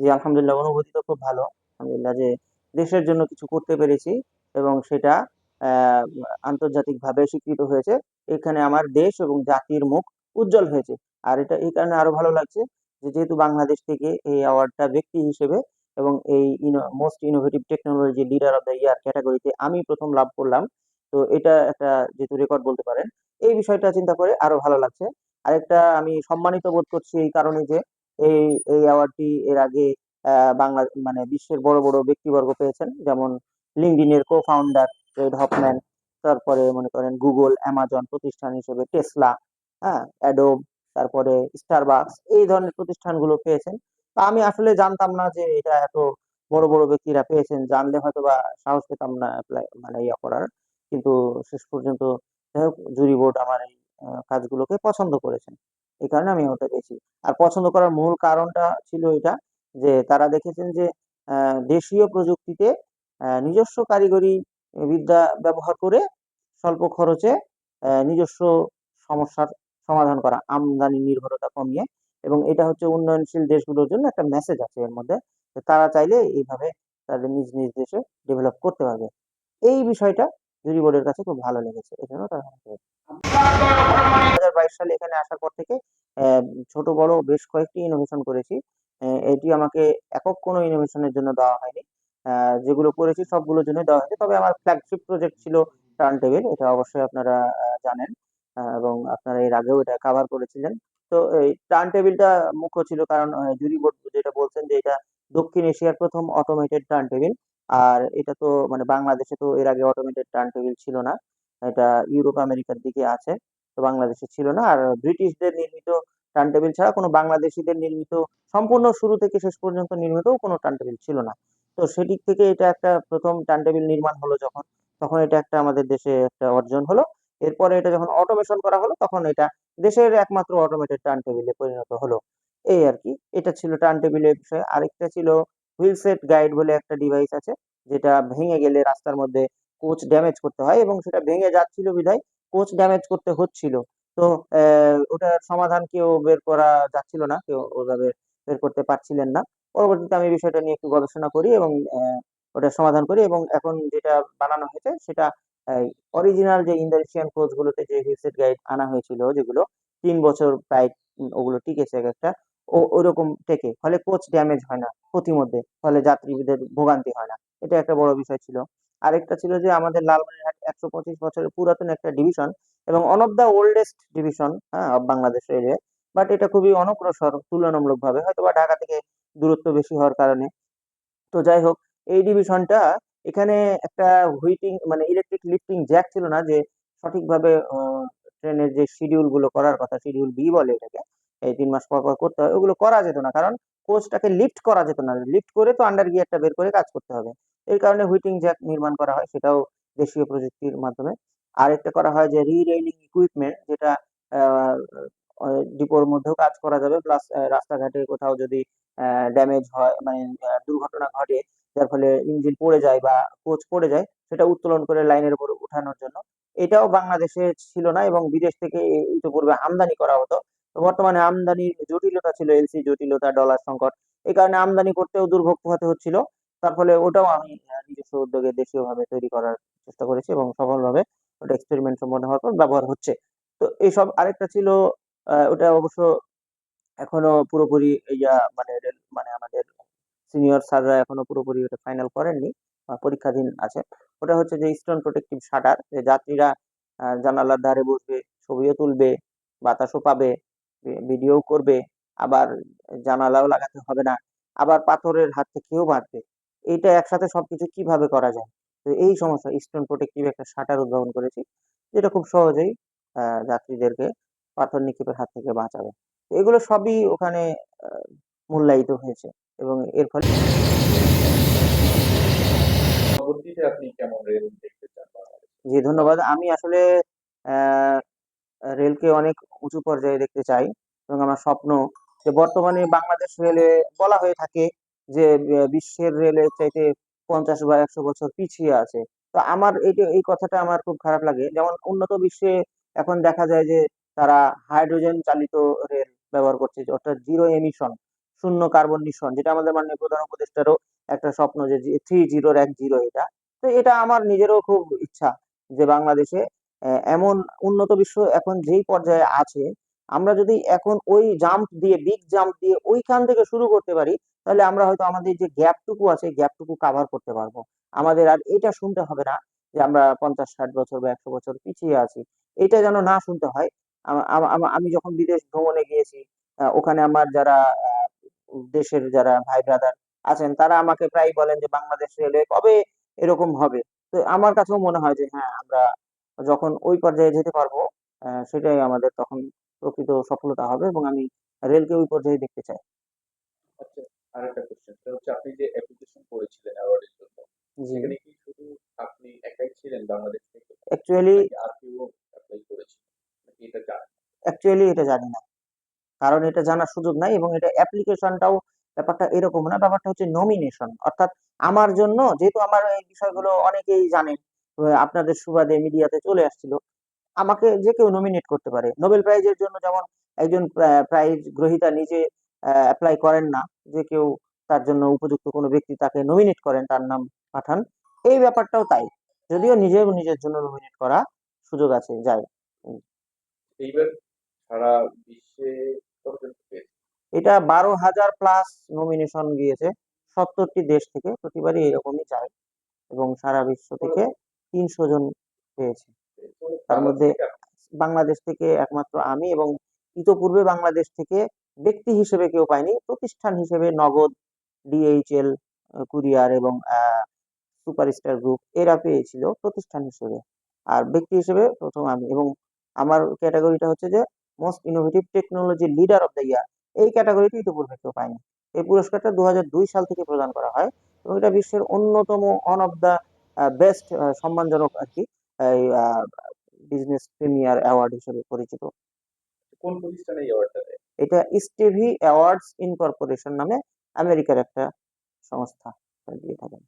জি, আলহামদুলিল্লাহ অনুভূতি তো খুব ভালো। আলহামদুলিল্লাহ যে দেশের জন্য কিছু করতে পেরেছি এবং সেটা অ্যা আন্তর্জাতিকভাবে স্বীকৃত হয়েছে। এখানে আমার দেশ এবং জাতির মুখ উজ্জ্বল হয়েছে। আর এটা এই কারণে আরও ভালো লাগছে যে যেহেতু বাংলাদেশ থেকে এই অ্যাওয়ার্ডটা ব্যক্তি হিসেবে এবং এই most innovative technology leader of the year ক্যাটেগরিতে আমি প্রথম লাভ করলাম। তো এটা একটা যেহেতু রেকর্ড বলতে পারেন। এই বিষয়টা চিন্তা করে আরও ভালো লাগছে। আরেকটা আমি সম্মানিত বোধ করছি এই কারণে যে এই, এই অ্যাওয়ার্ডটি এর আগে বাংলা মানে বিশ্বের বড়, বড় ব্যক্তিবর্গ পেয়েছেন। যেমন LinkedIn এর co-founder রেড হফম্যান, তারপরে মনে করেন Google, Amazon প্রতিষ্ঠান হিসেবে Tesla, হ্যাঁ? Adobe, তারপরে Starbucks এই ধরনের প্রতিষ্ঠানগুলো পেয়েছেন। তা আমি আসলে জানতাম না যে এটা এত বড়, বড় ব্যক্তিরা পেয়েছেন। জানলে হয়তোবা সাহস পেতাম না মানে ইয়া করার। কিন্তু শেষ পর্যন্ত জুরি বোর্ড আমার এই কাজগুলোকে পছন্দ করেছেন। এই কারণে আমি ওটা পেয়েছি। আর পছন্দ করার মূল কারণটা ছিল এটা যে তারা দেখেছেন যে দেশীয় প্রযুক্তিতে নিজস্ব কারিগরি বিদ্যা ব্যবহার করে স্বল্প খরচে নিজস্ব সমস্যার সমাধান করা। আমদানি নির্ভরতা কমিয়ে এবং এটা হচ্ছে উন্নয়নশীল দেশগুলোর জন্য একটা মেসেজ আছে এর মধ্যে। তারা চাইলে এইভাবে তাদের নিজ, নিজ দেশে ডেভেলপ করতে পারবে। এই বিষয়টা জুরি বোর্ডের কাছে খুব ভালো লেগেছে। এজন্য তারা আমাকে ২০২২ সালে এখানে আসার পর থেকে ছোট, বড় বেশ কয়েকটি ইনোভেশন করেছি। এটি আমাকে একক কোনো ইনোভেশন এর জন্য দেওয়া হয়নি। যেগুলো করেছি সবগুলোর জন্যই দেওয়া হয়েছে। তবে আমার ফ্ল্যাগশিপ প্রজেক্ট ছিল টার্ন টেবিল। এটা অবশ্যই আপনারা জানেন। এবং আপনারা এর আগেও এটা কভার করেছিলেন। তো এই টার্ন টেবিলটা মুখ্য ছিল কারণ জুরি বোর্ড যেটা বলছেন যে এটা দক্ষিণ এশিয়ার প্রথম অটোমেটেড টার্ন টেবিল। আর এটা তো মানে বাংলাদেশে তো এর আগে অটোমেটেড টার্ন টেবিল ছিল না। এটা ইউরোপ আমেরিকার দিকে আছে। তো বাংলাদেশে ছিল না। আর ব্রিটিশদের নির্মিত টার্ন টেবিল ছাড়া কোনো বাংলাদেশিদের নির্মিত সম্পূর্ণ শুরু থেকে শেষ পর্যন্ত নির্মিতও কোনো টার্ন টেবিল ছিল না। তো সেদিক থেকে এটা একটা প্রথম টার্ন টেবিল নির্মাণ হলো যখন, তখন এটা একটা আমাদের দেশে একটা অর্জন হলো। এরপরে এটা যখন অটোমেশন করা হলো তখন এটা দেশের একমাত্র অটোমেটেড টার্ন টেবিলে পরিণত হলো। এই আর কি এটা ছিল টার্ন টেবিলের বিষয়ে আরেকটা ছিল হুইল সেট গাইড বলে একটা ডিভাইস আছে। যেটা ভেঙে গেলে রাস্তার মধ্যে কোচ ড্যামেজ করতে হয় এবং সেটা ভেঙে যাচ্ছিল বিধায় কোচ ড্যামেজ করতে হচ্ছিল। তো ওটার সমাধান কেউ বের করা যাচ্ছিল না। কেউ ওভাবে বের করতে পারছিলেন না। পরবর্তীতে আমি বিষয়টা নিয়ে একটু গবেষণা করি এবং ওটার সমাধান করি এবং এখন যেটা বানানো হয়েছে সেটা অরিজিনাল যে ইন্দোনেশিয়ান কোচ গুলোতে যে হুইল সেট গাইড আনা হয়েছিল, যেগুলো তিন বছর প্রায় ওগুলো টিকেছে একেকটা। ও ওইরকম টেকে। ফলে কোচ ড্যামেজ হয় না পথিমধ্যে। ফলে যাত্রীদের ভোগান্তি হয় না। এটা একটা বড় বিষয় ছিল। আরেকটা ছিল যে আমাদের লালমনিরহাট ১২৫ বছরের পুরাতন একটা ডিভিশন এবং one of the oldest division হ্যাঁ? Of Bangladesh railway. বাট এটা খুবই অনগ্রসর তুলনামূলক তুলনামূলকভাবে। হয়তোবা ঢাকা থেকে দূরত্ব বেশি হওয়ার কারণে। তো যাই হোক এই ডিভিশনটা এখানে একটা হুইটিং মানে ইলেকট্রিক লিফটিং জ্যাক ছিল না যে সঠিকভাবে ট্রেনের যে শিডিউলগুলো করার কথা, শিডিউল বি বলে এটাকে। এই ৩ মাস পর, পর করতে হয়। ওগুলো করা যেত না। কারণ কোচটাকে লিফট করা যেত না। লিফট করে তো আন্ডার গিয়ারটা বের করে কাজ করতে হবে। এই কারণে হুইটিং জ্যাক নির্মাণ করা হয়। সেটাও দেশীয় প্রযুক্তির মাধ্যমে। আরেকটা করা হয় যে রি-রেইলিং ইকুইপমেন্ট যেটা ডিপোর মধ্যেও কাজ করা যাবে। প্লাস রাস্তাঘাটে কোথাও যদি ড্যামেজ হয় মানে দুর্ঘটনা ঘটে যার ফলে ইঞ্জিন পড়ে যায় বা কোচ পড়ে যায় সেটা উত্তোলন করে লাইনের উপর উঠানোর জন্য। এটাও বাংলাদেশে ছিল না এবং বিদেশ থেকে ইতিপূর্বে আমদানি করা হতো। বর্তমানে আমদানির জটিলতা ছিল, এলসি জটিলতা, ডলার সংকট। এই কারণে আমদানি করতেও দুর্ভোগ পোহাতে হচ্ছিল। তার ফলে ওটাও আমি নিজস্ব উদ্যোগে দেশীয়ভাবে তৈরি করার চেষ্টা করেছি এবং সফলভাবে ওটা এক্সপেরিমেন্ট সম্পন্ন হওয়ার পর ব্যবহার হচ্ছে। তো এইসব আরেকটা ছিল ওটা অবশ্য এখনও পুরোপুরি ইয়া মানে মানে আমাদের সিনিয়র স্যাররা এখনও পুরোপুরি ওটা ফাইনাল করেননি। পরীক্ষাধীন আছে। ওটা হচ্ছে যে স্টোন প্রোটেক্টিভ শাটার যে যাত্রীরা জানালার ধারে বসবে, ছবিও তুলবে, বাতাসও পাবে, ভিডিও করবে। আবার জানালাও লাগাতে হবে না। আবার পাথরের হাত থেকেও বাঁচবে। এইটা একসাথে সবকিছু কীভাবে করা যায়? তো এই সমস্যা স্টোন প্রোটেক্টিভ একটা শাটার উদ্ভাবন করেছি। যেটা খুব সহজেই যাত্রীদেরকে পাথর নিক্ষেপের হাত থেকে বাঁচাবে। এগুলো সবই ওখানে মূল্যায়িত হয়েছে এবং এর ফলে? জি, ধন্যবাদ। আমি আসলে রেলকে অনেক উঁচু পর্যায়ে দেখতে চাই এবং আমার স্বপ্ন যে বর্তমানে বাংলাদেশ রেলে বলা হয়ে থাকে যে বিশ্বের রেলের চাইতে ৫০ বা ১০০ বছর পিছিয়ে আছে। তো আমার এইটা এই কথাটা আমার খুব খারাপ লাগে। যেমন উন্নত বিশ্বে এখন দেখা যায় যে, তারা হাইড্রোজেন চালিত রেল ব্যবহার করছে, অর্থাৎ জিরো এমিশন শূন্য কার্বন নিঃসরণ, যেটা আমাদের মাননীয় প্রধান উপদেষ্টারও একটা স্বপ্ন যে থ্রি জিরোর এক জিরো এটা তো এটা আমার নিজেরও খুব ইচ্ছা যে, বাংলাদেশে এমন উন্নত বিশ্ব এখন যেই পর্যায়ে আছে, আমরা যদি এখন ওই জাম্প দিয়ে বিগ জাম্প দিয়ে ওইখান থেকে শুরু করতে পারি, তাহলে আমরা হয়তো আমাদের যে গ্যাপটুকু আছে গ্যাপটুকু কাভার করতে পারব। আমাদের আর এটা শুনতে হবে না যে আমরা পঞ্চাশ ষাট বছর বা একশো বছর পিছিয়ে আছি। এটা যেন না শুনতে হয়। আমা- যখন বিদেশ ভ্রমণে গিয়েছি ওখানে আমার যারা দেশের যারা ভাই ব্রাদার আছেন, তারা আমাকে প্রায় বলেন যে বাংলাদেশ রেলওয়ে কবে এরকম হবে? তো আমার কাছেও মনে হয় যে হ্যাঁ আমরা যখন ওই পর্যায়ে যেতে পারব সেটাই আমাদের তখন প্রকৃত সফলতা হবে এবং আমি রেলকে ওই পর্যায়ে দেখতে চাই। আচ্ছা আরেকটা কোশ্চেন সেটা হচ্ছে আপনি যে অ্যাপ্লিকেশন করেছিলেন অ্যাওয়ার্ডের জন্য সেখানে কি শুধু আপনি একাই ছিলেন বাংলাদেশ থেকে অ্যাকচুয়ালি আর কেউ অ্যাপ্লাই করেছিল নাকি এটা জানেন অ্যাকচুয়ালি এটা জানি না। কারণ এটা জানার সুযোগ নাই এবং এটা অ্যাপ্লিকেশনটাও ব্যাপারটা এরকম না ব্যাপারটা হচ্ছে নমিনেশন অর্থাৎ আমার জন্য যেহেতু আমার এই বিষয়গুলো অনেকেই জানেন আপনাদের সুবাদে মিডিয়াতে চলে আসছিল। আমাকে যে কেউ নমিনেট করতে পারে। নোবেল প্রাইজের জন্য যেমন একজন প্রাইজ গ্রহীতা নিজে অ্যাপ্লাই করেন না যে কেউ তার জন্য উপযুক্ত কোনো ব্যক্তি তাকে নমিনেট করেন তার নাম পাঠান এই ব্যাপারটাও তাই। যদিও নিজেও নিজের জন্য নমিনেট করা সুযোগ আছে যায় এইবার সারা বিশ্বে এটা বারো হাজার প্লাস নমিনেশন গিয়েছে। সত্তরটি দেশ থেকে প্রতিবারই এরকমই যায়। এবং সারা বিশ্ব থেকে তিনশো জন পেয়েছে। তার মধ্যে বাংলাদেশ থেকে একমাত্র আমি এবং ইতোপূর্বে বাংলাদেশ থেকে ব্যক্তি হিসেবে কেউ পায়নি প্রতিষ্ঠান হিসেবে নগদ ডিএইচএল কুরিয়ার এবং সুপারস্টার গ্রুপ এরা পেয়েছিল প্রতিষ্ঠান হিসেবে। আর ব্যক্তি হিসেবে প্রথম আমি এবং আমার ক্যাটাগরিটা হচ্ছে যে most innovative technology leader of the year. এই ক্যাটাগরিটি ইতিপূর্বে কেউ পায়নি এই পুরস্কারটা দু হাজার দুই সাল থেকে প্রদান করা হয় এবং এটা বিশ্বের অন্যতম ওয়ান অফ দ্য বেস্ট সম্মানজনক আর কি এই বিজনেস প্রিমিয়ার অ্যাওয়ার্ড হিসেবে পরিচিত। কোন প্রতিষ্ঠানে এই অ্যাওয়ার্ডটা দেয়? এটা স্টেভি অ্যাওয়ার্ডস ইনকর্পোরেশন নামে আমেরিকার একটা সংস্থা। দিয়ে থাকেন